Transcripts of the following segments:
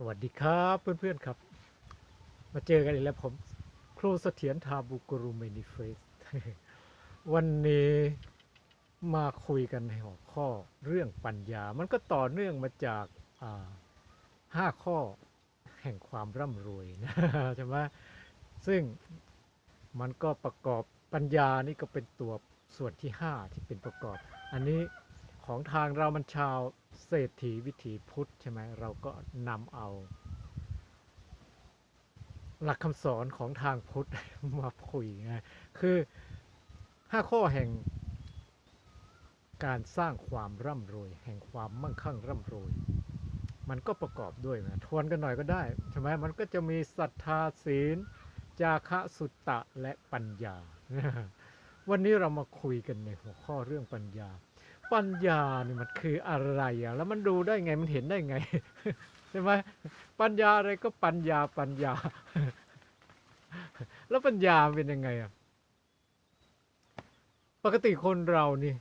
สวัสดีครับเพื่อนๆครับ มาเจอกันอีกแล้วผมครูเสถียรทาบุกรุเมนิเฟสวันนี้มาคุยกันในหัวข้อเรื่องปัญญา มันก็ต่อเนื่องมาจากห้าข้อแห่งความร่ำรวยนะใช่ไหมซึ่งมันก็ประกอบปัญญานี่ก็เป็นตัวส่วนที่ห้าที่เป็นประกอบ อันนี้ ของทางเรามันชาวเศรษฐีวิถีพุทธใช่ไหมเราก็นำเอา หลักคำสอนของทางพุทธมาคุยไงคือห้าข้อแห่งการสร้างความร่ำรวย แห่งความมั่งคั่งร่ำรวย มันก็ประกอบด้วยนะทวนกันหน่อยก็ได้ใช่ไหมมันก็จะมีศรัทธาศีล จาคะสุตตะและปัญญา วันนี้เรามาคุยกันในหัวข้อเรื่องปัญญา ปัญญานี่มันคืออะไรอะ แล้วมันดูได้ไงมันเห็นได้ไง ใช่ไหมปัญญาอะไรก็ปัญญาปัญญา แล้วปัญญาเป็นยังไงอะ ปกติคนเรานี่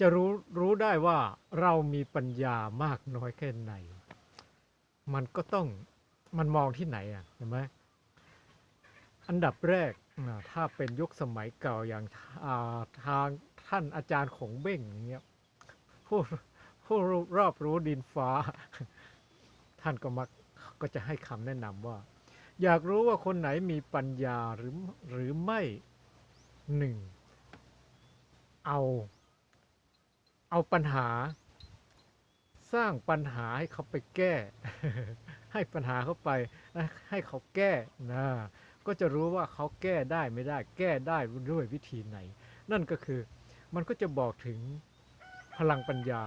จะรู้รู้ได้ว่าเรามีปัญญามากน้อยแค่ไหน มันก็ต้องมันมองที่ไหนอะเห็นไหมอันดับแรกถ้าเป็นยุคสมัยเก่าอย่างาทาง ท่านอาจารย์ของเบ้งอย่างเงี้ยผู้ผู้รู้รอบรู้ดินฟ้า ท่านก็มักก็จะให้คำแนะนำว่า อยากรู้ว่าคนไหนมีปัญญาหรือหรือไม่หนึ่งเอา เอาปัญหา สร้างปัญหาให้เขาไปแก้ ให้ปัญหาเขาไปนะให้เขาแก้นะก็จะรู้ว่าเขาแก้ได้ไม่ได้ แก้ได้ด้วยวิธีไหน นั่นก็คือ มันก็จะบอกถึงพลังปัญญา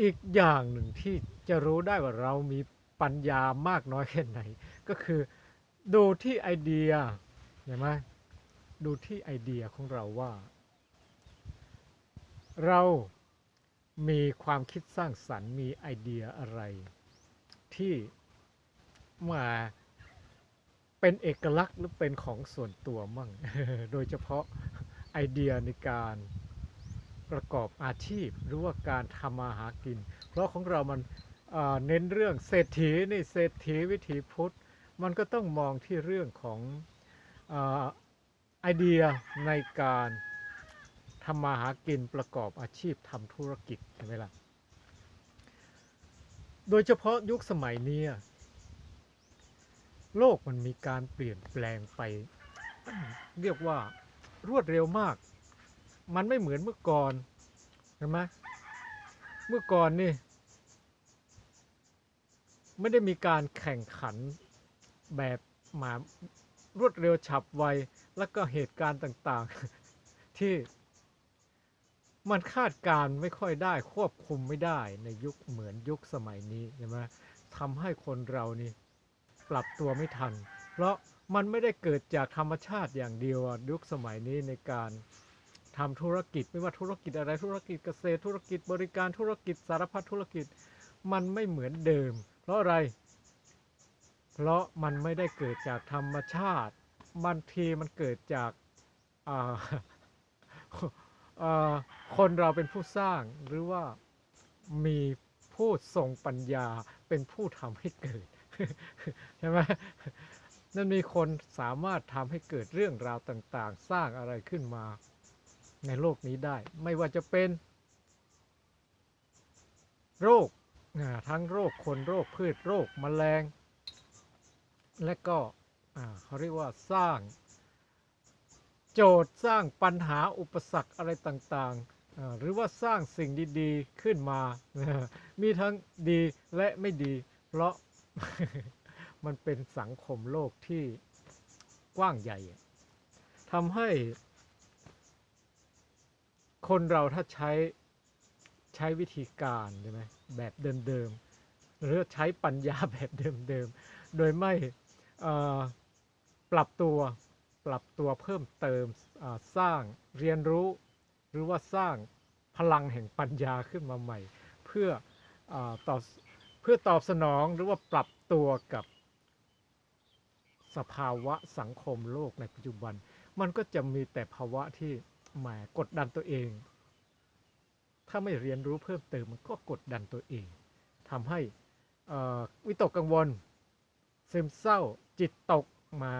อีกอย่างหนึ่งที่จะรู้ได้ว่าเรามีปัญญามากน้อยแค่ไหน ก็คือดูที่ไอเดียเห็นไหมดูที่ไอเดียของเราว่า เรามีความคิดสร้างสรรค์มีไอเดียอะไร ที่มาเป็นเอกลักษณ์หรือเป็นของส่วนตัวมั่ง โดยเฉพาะ ไอเดียในการประกอบอาชีพ หรือว่าการทำมาหากิน เพราะของเรามันเน้นเรื่องเศรษฐีนี่เศรษฐีวิถีพุทธ มันก็ต้องมองที่เรื่องของอไอเดียในการทำมาหากินประกอบอาชีพทำธุรกิจใช่ไหมล่ะ โดยเฉพาะยุคสมัยนี้โลกมันมีการเปลี่ยนแปลงไป เรียกว่า รวดเร็วมาก มันไม่เหมือนเมื่อก่อนเห็นไหมเมื่อก่อนนี่ ไม่ได้มีการแข่งขันแบบมารวดเร็วฉับไว แล้วก็เหตุการณ์ต่างๆ ที่มันคาดการณ์ไม่ค่อยได้ควบคุมไม่ได้ในยุคเหมือนยุคสมัยนี้ใช่ไหมทำให้คนเรานี่ ปรับตัวไม่ทัน เพราะ มันไม่ได้เกิดจากธรรมชาติอย่างเดียวยุคสมัยนี้ในการทำธุรกิจไม่ว่าธุรกิจอะไรธุรกิจเกษตรธุรกิจบริการธุรกิจสารพัดธุรกิจมันไม่เหมือนเดิม เพราะอะไร เพราะมันไม่ได้เกิดจากธรรมชาติบางทีมันเกิดจากอ่าคนเราเป็นผู้สร้างหรือว่ามีผู้ทรงปัญญาเป็นผู้ทำให้เกิด ใช่ไหม นั่นมีคนสามารถทำให้เกิดเรื่องราวต่างๆ สร้างอะไรขึ้นมาในโลกนี้ได้ ไม่ว่าจะเป็น โรคทั้งโรคคนโรคพืชโรคแมลง และก็เขาเรียกว่าสร้าง โจทย์สร้างปัญหาอุปสรรคอะไรต่างๆ หรือว่าสร้างสิ่งดีๆขึ้นมา มีทั้งดีและไม่ดี เพราะ มันเป็นสังคมโลกที่กว้างใหญ่ทำให้ คนเราถ้าใช้ใช้วิธีการใช่ไหมแบบเดิมๆหรือใช้ปัญญาแบบเดิมๆโดยไม่ปรับตัวปรับตัวเพิ่มเติมสร้างเรียนรู้ หรือว่าสร้างพลังแห่งปัญญาขึ้นมาใหม่ เพื่ออตอบเพื่อตอบสนองหรือว่าปรับตัวกับ สภาวะสังคมโลกในปัจจุบัน มันก็จะมีแต่ภาวะที่แหมกดดันตัวเอง ถ้าไม่เรียนรู้เพิ่มเติมมันก็กดดันตัวเองทำให้วิตกกังวลซึมเศร้าจิตตกมา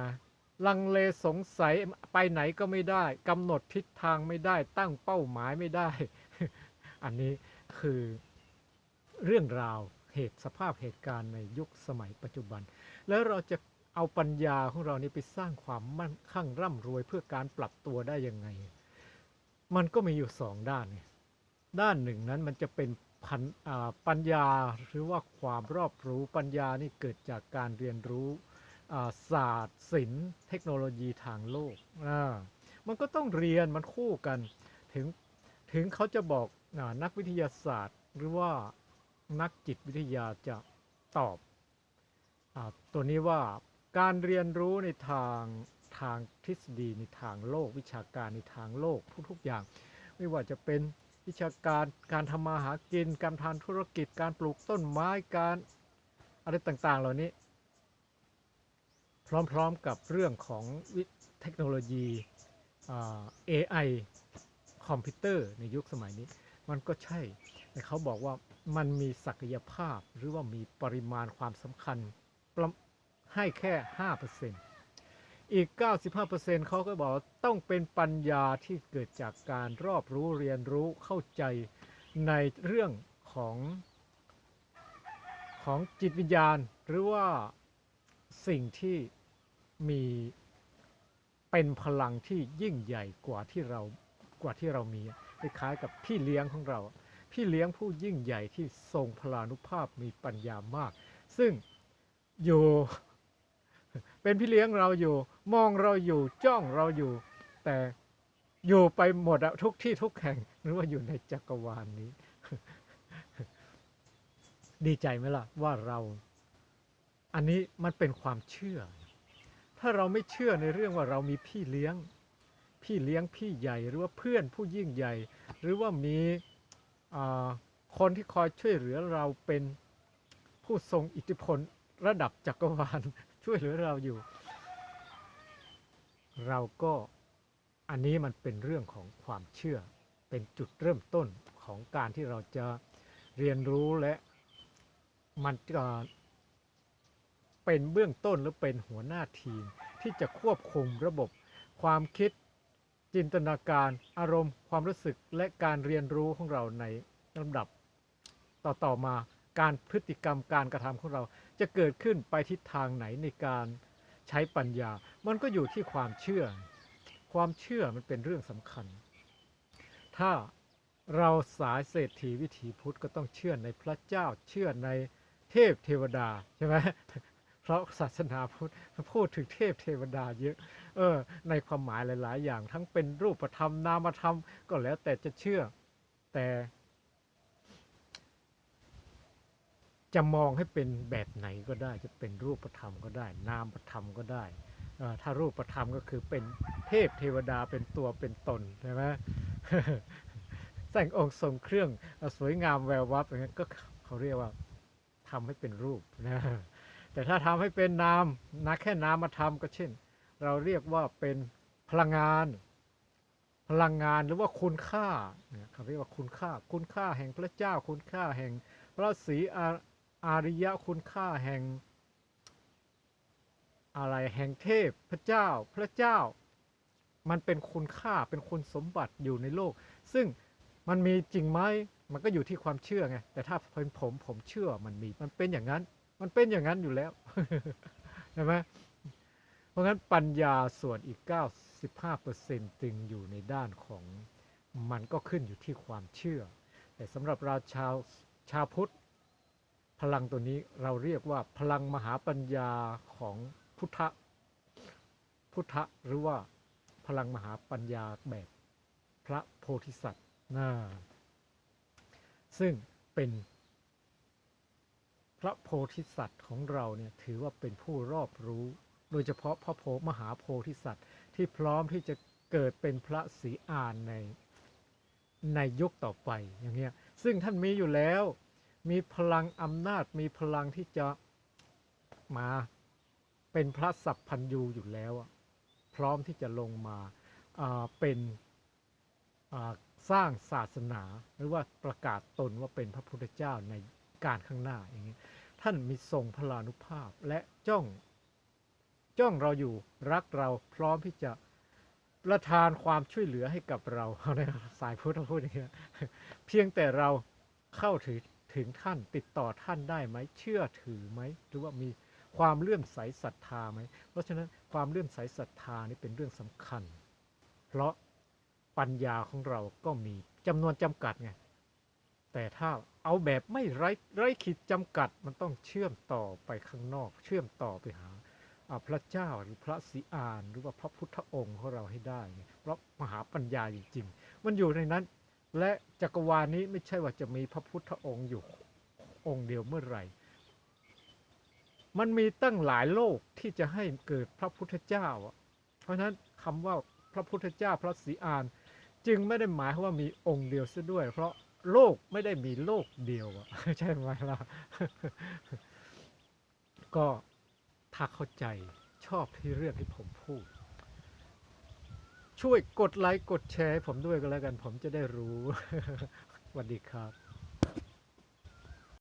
ลังเลสงสัยไปไหนก็ไม่ได้กำหนดทิศทางไม่ได้ตั้งเป้าหมายไม่ได้ อันนี้คือเรื่องราวเหตุสภาพเหตุการณ์ในยุคสมัยปัจจุบัน แล้วเราจะ เอาปัญญาของเรานี่ไปสร้างความมั่นคั่งร่ำรวยเพื่อการปรับตัวได้ยังไง มันก็มีอยู่สองด้านไงด้านหนึ่งนั้นมันจะเป็นพันปัญญาหรือว่าความรอบรู้ปัญญานี่เกิดจากการเรียนรู้ศาสตร์ศิลป์เทคโนโลยีทางโลก มันก็ต้องเรียนมันคู่กันถึงถึงเขาจะบอกอนักวิทยาศาสตร์ หรือว่านักจิตวิทยาจะตอบอตัวนี้ว่า การเรียนรู้ในทางทางทฤษฎีในทางโลก วิชาการในทางโลกทุกๆอย่าง ไม่ว่าจะเป็นวิชาการการทำมาหากิน การทำธุรกิจการปลูกต้นไม้การอะไรต่างๆ เหล่านี้ พร้อมๆกับเรื่องของวิเทคโนโลยี AI คอมพิวเตอร์ในยุคสมัยนี้ มันก็ใช่แต่เขาบอกว่ามันมีศักยภาพหรือว่ามีปริมาณความสำคัญ ให้แค่ 5%อีก 95%เขาก็บอกต้องเป็นปัญญาที่เกิดจากการรอบรู้เรียนรู้เข้าใจในเรื่องของของจิตวิญญาณ หรือว่าสิ่งที่มีเป็นพลังที่ยิ่งใหญ่กว่าที่เรากว่าที่เรามีคล้ายกับพี่เลี้ยงของเรา พี่เลี้ยงผู้ยิ่งใหญ่ที่ทรงพลานุภาพมีปัญญามาก ซึ่งอยู่ เป็นพี่เลี้ยงเราอยู่ มองเราอยู่จ้องเราอยู่ แต่อยู่ไปหมดทุกที่ทุกแห่งหรือว่าอยู่ในจักรวาลนนี้ ดีใจไหมล่ะว่าเรา อันนี้มันเป็นความเชื่อ ถ้าเราไม่เชื่อในเรื่องว่าเรามีพี่เลี้ยง พี่เลี้ยงพี่ใหญ่หรือว่าเพื่อนผู้ยิ่งใหญ่ หรือว่ามีคนที่คอยช่วยเหลือเราเป็นผู้ทรงอิทธิพลระดับจักรวาล ช่วยเหลือเราอยู่ เราก็อันนี้มันเป็นเรื่องของความเชื่อ เป็นจุดเริ่มต้นของการที่เราจะเรียนรู้และมันจะเป็นเบื้องต้นหรือเป็นหัวหน้าทีม ที่จะควบคุมระบบ ความคิด จินตนาการ อารมณ์ ความรู้สึกและการเรียนรู้ของเราในลำดับต่อต่อมา การพฤติกรรมการกระทำของเราจะเกิดขึ้นไปทิศทางไหนในการใช้ปัญญา มันก็อยู่ที่ความเชื่อ ความเชื่อมันเป็นเรื่องสำคัญ ถ้าเราสายเศรษฐีวิถีพุทธก็ต้องเชื่อในพระเจ้าเชื่อในเทพเทวดาใช่ไหมเพราะศาสนาพุทธพูดถึงเทพเทวดาเยอะ เออ ในความหมายหลาย ๆ อย่างทั้งเป็นรูปธรรมนามธรรมก็แล้วแต่จะเชื่อ แต่ จะมองให้เป็นแบบไหนก็ได้ จะเป็นรูปธรรมก็ได้ นามธรรมก็ได้ ถ้ารูปธรรมก็คือเป็นเทพเทวดาเป็นตัวเป็นตนใช่ไหมแต่งองค์ทรงเครื่องสวยงามแวววับอย่างนั้นก็เขาเรียกว่าทำให้เป็นรูปนะแต่ถ้าทำให้เป็นนามนะแค่นามธรรมก็เช่น เราเรียกว่าเป็นพลังงาน พลังงานหรือว่าคุณค่าเนี่ยเขาเรียกว่าคุณค่า คุณค่าแห่งพระเจ้า คุณค่าแห่งพระศรี อาริยะคุณค่าแห่ง อะไรแห่งเทพพระเจ้าพระเจ้า มันเป็นคุณค่าเป็นคุณสมบัติอยู่ในโลก ซึ่งมันมีจริงไหมมันก็อยู่ที่ความเชื่อไงแต่ถ้าเป็นผมผมเชื่อมันมีมันเป็นอย่างนั้น มันเป็นอย่างนั้นอยู่แล้วใช่ไหมเพราะงั้นปัญญาส่วนอีก 95%จึงอยู่ในด้านของมันก็ขึ้นอยู่ที่ความเชื่อ แต่สำหรับเราชาวชาวพุทธ พลังตัวนี้เราเรียกว่าพลังมหาปัญญาของพุทธพุทธะหรือว่าพลังมหาปัญญาแบบพระโพธิสัตว์นะซึ่งเป็นพระโพธิสัตว์ของเราเนี่ยถือว่าเป็นผู้รอบรู้ โดยเฉพาะพระโพมหาโพธิสัตว์ที่พร้อมที่จะเกิดเป็นพระศรีอานในในยุคต่อไปอย่างเงี้ยซึ่งท่านมีอยู่แล้ว มีพลังอำนาจมีพลังที่จะมาเป็นพระสัพพัญญูอยู่แล้วอะพร้อมที่จะลงมาอ่าเป็นอ่าสร้างศาสนาหรือว่าประกาศตนว่าเป็นพระพุทธเจ้าในการข้างหน้าอย่างนี้ท่านมีทรงพลานุภาพและจ้อง จ้องเราอยู่รักเราพร้อมที่จะประทานความช่วยเหลือให้กับเราในสายพุทธพูดอย่างเงี้ยเพียงแต่เราเข้าถึง ถึงท่านติดต่อท่านได้ไหมเชื่อถือไหมหรือว่ามีความเลื่อมใสศรัทธาไหมเพราะฉะนั้นความเลื่อมใสศรัทธานี่เป็นเรื่องสำคัญ เพราะปัญญาของเราก็มีจำนวนจำกัดไงแต่ถ้าเอาแบบไม่ไร้ไร้ขีดจำกัดมันต้องเชื่อมต่อไปข้างนอก เชื่อมต่อไปหาพระเจ้าหรือพระศรีอาน หรือว่าพระพุทธองค์ของเราให้ได้ เพราะมหาปัญญาจริงๆ มันอยู่ในนั้น และจักรวาลนี้ไม่ใช่ว่าจะมีพระพุทธองค์อยู่องค์เดียวเมื่อไหร่ มันมีตั้งหลายโลกที่จะให้เกิดพระพุทธเจ้า เพราะฉะนั้นคำว่าพระพุทธเจ้าพระศรีอาน จึงไม่ได้หมายว่ามีองค์เดียวซะด้วย เพราะโลกไม่ได้มีโลกเดียวใช่ไหมล่ะ ก็ถ้าเข้าใจชอบที่เรื่องที่ผมพูด ช่วยกดไลค์กดแชร์ให้ผมด้วยก็แล้วกัน ผมจะได้รู้สวัสดีครับ